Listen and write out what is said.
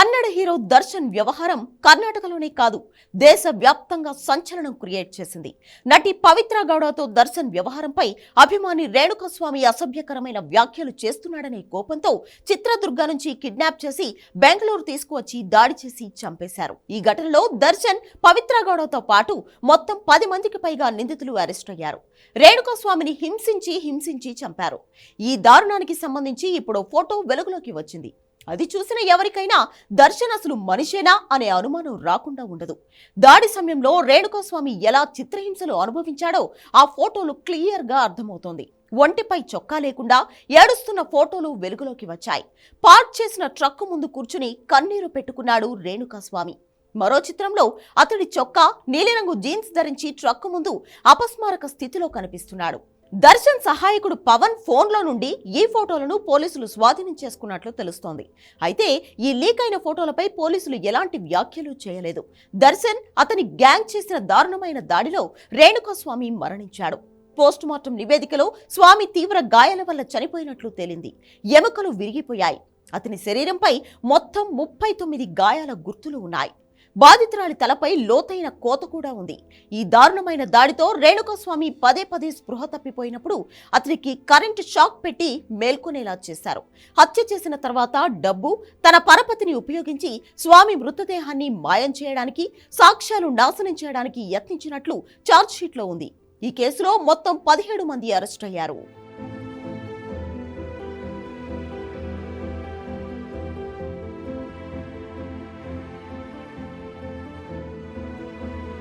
Kannada hero Darshan వ్యవహారం కర్ణాటకలోనే కాదు దేశ వ్యాప్తంగా సంచలనం క్రియేట్ చేసింది. నటి పవిత్ర గౌడతో దర్శన్ వ్యవహారంపై అభిమాని రేణుకస్వామి అసభ్యకరమైన వ్యాఖ్యలు చేస్తున్నాడనే కోపంతో చిత్రదుర్గ నుంచి కిడ్నాప్ చేసి బెంగళూరు తీసుకువచ్చి దాడి చేసి చంపేశారు. ఈ ఘటనలో దర్శన్ పవిత్ర గౌడతో పాటు మొత్తం పది మందికి పైగా నిందితులు అరెస్ట్ అయ్యారు. రేణుకస్వామిని హింసించి హింసించి చంపారు. ఈ దారుణానికి సంబంధించి ఇప్పుడు ఫోటో వెలుగులోకి వచ్చింది. అది చూసిన ఎవరికైనా దర్శన్ అసలు మనిషేనా అనే అనుమానం రాకుండా ఉండదు. దాడి సమయంలో రేణుకాస్వామి ఎలా చిత్రహింసలు అనుభవించాడో ఆ ఫోటోలు క్లియర్గా అర్థమవుతోంది. ఒంటిపై చొక్కా లేకుండా ఏడుస్తున్న ఫోటోలు వెలుగులోకి వచ్చాయి. పార్క్ చేసిన ట్రక్కు ముందు కూర్చుని కన్నీరు పెట్టుకున్నాడు రేణుకాస్వామి. మరో చిత్రంలో అతడి చొక్కా నీలిరంగు జీన్స్ ధరించి ట్రక్కు ముందు అపస్మారక స్థితిలో కనిపిస్తున్నాడు. దర్శన్ సహాయకుడు పవన్ ఫోన్లో నుండి ఈ ఫోటోలను పోలీసులు స్వాధీనం చేసుకున్నట్లు తెలుస్తోంది. అయితే ఈ లీక్ అయిన ఫోటోలపై పోలీసులు ఎలాంటి వ్యాఖ్యలు చేయలేదు. దర్శన్ అతని గ్యాంగ్ చేసిన దారుణమైన దాడిలో రేణుకాస్వామి మరణించాడు. పోస్ట్ మార్టం నివేదికలో స్వామి తీవ్ర గాయాల వల్ల చనిపోయినట్లు తేలింది. ఎముకలు విరిగిపోయాయి. అతని శరీరంపై మొత్తం ముప్పై తొమ్మిది గాయాల గుర్తులు ఉన్నాయి. బాధితురాలి తలపై లోతైన కోత కూడా ఉంది. ఈ దారుణమైన దాడితో రేణుకాస్వామి పదే పదే స్పృహ తప్పిపోయినప్పుడు అతనికి కరెంటు షాక్ పెట్టి మేల్కొనేలా చేశారు. హత్య చేసిన తర్వాత డబ్బు తన పరపతిని ఉపయోగించి స్వామి మృతదేహాన్ని మాయం చేయడానికి సాక్ష్యాలు నాశనం చేయడానికి యత్నించినట్లు ఛార్జ్షీట్లో ఉంది. ఈ కేసులో మొత్తం పదిహేడు మంది అరెస్ట్ అయ్యారు.